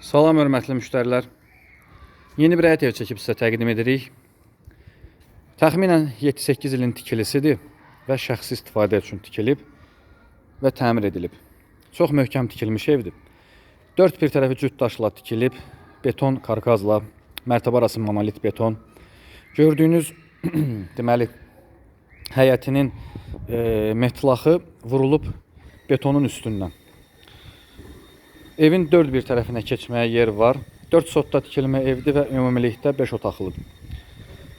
Salam hörmətli müştərilər. Yeni bir həyat ev çəkib sizə təqdim edirik. Təxminən 7-8 ilin tikilisidir və şəxsi istifadə üçün tikilib və təmir edilib. Çox möhkəm tikilmiş evdir. Dörd bir tərəfi cüt daşla tikilib, beton karkazla, mərtəbə arası monolit beton. Gördüyünüz deməli həyətinin e, metlaxı vurulub betonun üstündən. Evin dörd bir tərəfinə keçməyə yer var. 4 sotda tikilmə evdir və ümumilikdə 5 otaqlıdır.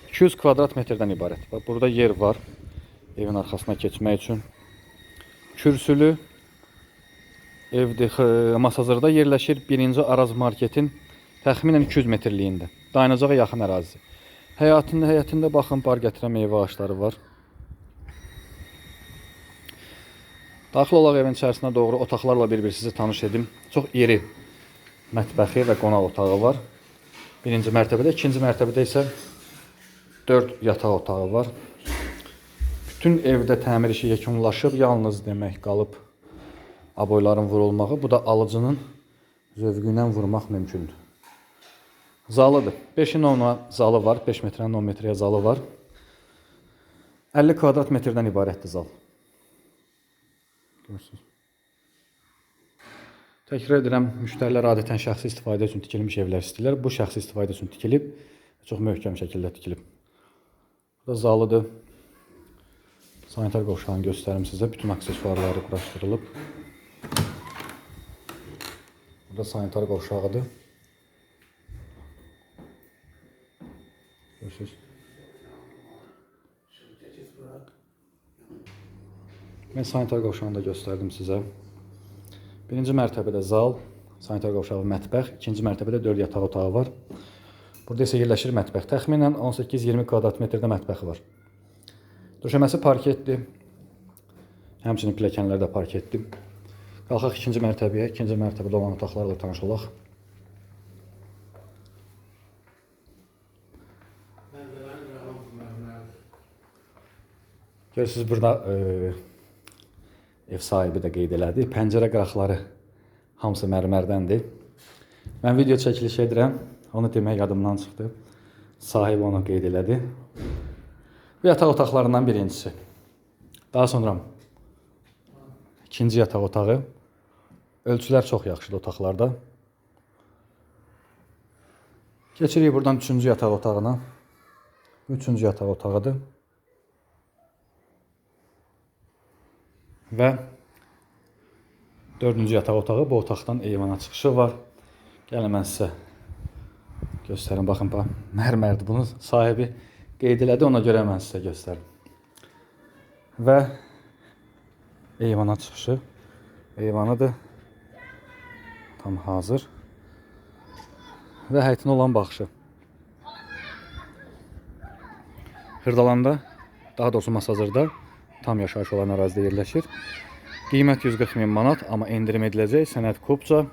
200 kvadrat metrdən ibarət. Bax burada yer var evin arxasına keçmək üçün. Kürsülü evdir. Masazırda yerləşir 1-ci Araz marketin təxminən 200 metrliyində. Dayanacağa yaxın ərazi. Həyatında həyətində baxın bar gətirən meyvə ağacları var. Daxil olaq evin içərisinə doğru otaqlarla bir-bir sizi tanış edim. Çox iri mətbəxi və qonaq otağı var. Birinci mərtəbədə, ikinci mərtəbədə isə 4 yataq otağı var. Bütün evdə təmir işi yekunlaşıb, yalnız demək qalıb aboyların vurulmağı. Bu da alıcının zövqü ilə vurmaq mümkündür. Zalıdır. 5-in 10 zalı var, 5 metrənin 10 metrəyə zalı var. 50 kvadrat metrdən ibarətdir zal. Görürsünüz. Təkrar edirəm, müştərilər adətən şəxsi istifadə üçün tikilmiş evlər istəyirlər. Bu şəxsi istifadə üçün tikilib, çox möhkəm şəkildə tikilib. Bu da zalıdır. Sanitar qovşağını göstərim sizə. Bütün aksesuarları quraşdırılıb. Bu da sanitar qovşağıdır. Görürsünüz. Mən sanitar qovşağını da göstərdim sizə. Birinci mərtəbədə zal, sanitar qovşağı, mətbəx, ikinci mərtəbədə 4 yataq otağı var. Burada isə yerləşir mətbəx. Təxminən 18-20 kvadrat metrdə mətbəxi var. Döşəməsi parketdir. Həmçinin pilləkənlər də parketdir. Qalxaq ikinci mərtəbəyə, ikinci mərtəbədə olan otaqlarla tanış olaq. Görürsünüz burada e, ev sahibi də qeyd elədi. Pəncərə qıraqları hamısı mərmərdəndir. Mən video çəkiliş edirəm. Onu demək yadımdan çıxdı. Sahibi onu qeyd elədi. Bu yataq otaqlarından birincisi. Daha sonra ikinci yataq otağı. Ölçülər çox yaxşıdır otaqlarda. Keçirik buradan üçüncü yataq otağına. Üçüncü yataq otağıdır. Və dördüncü yataq otağı bu otaqdan eyvana çıxışı var. Gəlin mən sizə göstərim. Baxın, bax, mərmərdir. Bunun sahibi qeyd elədi, ona görə mən sizə göstərim. Və eyvana çıxışı. Eyvanıdır. Tam hazır. Və həyətinə olan baxışı. Hırdalanda, daha doğrusu Masazırda tam yaşayış olan ərazidə yerləşir. Qiymət 140 min manat, amma endirim ediləcək sənəd kubca.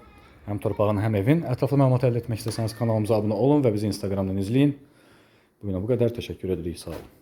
Həm torpağın, həm evin. Ətraflı məlumat əldə etmək istəsəniz kanalımıza abunə olun və bizi Instagramdan izləyin. Bu günə bu qədər. Təşəkkür edirik. Sağ olun.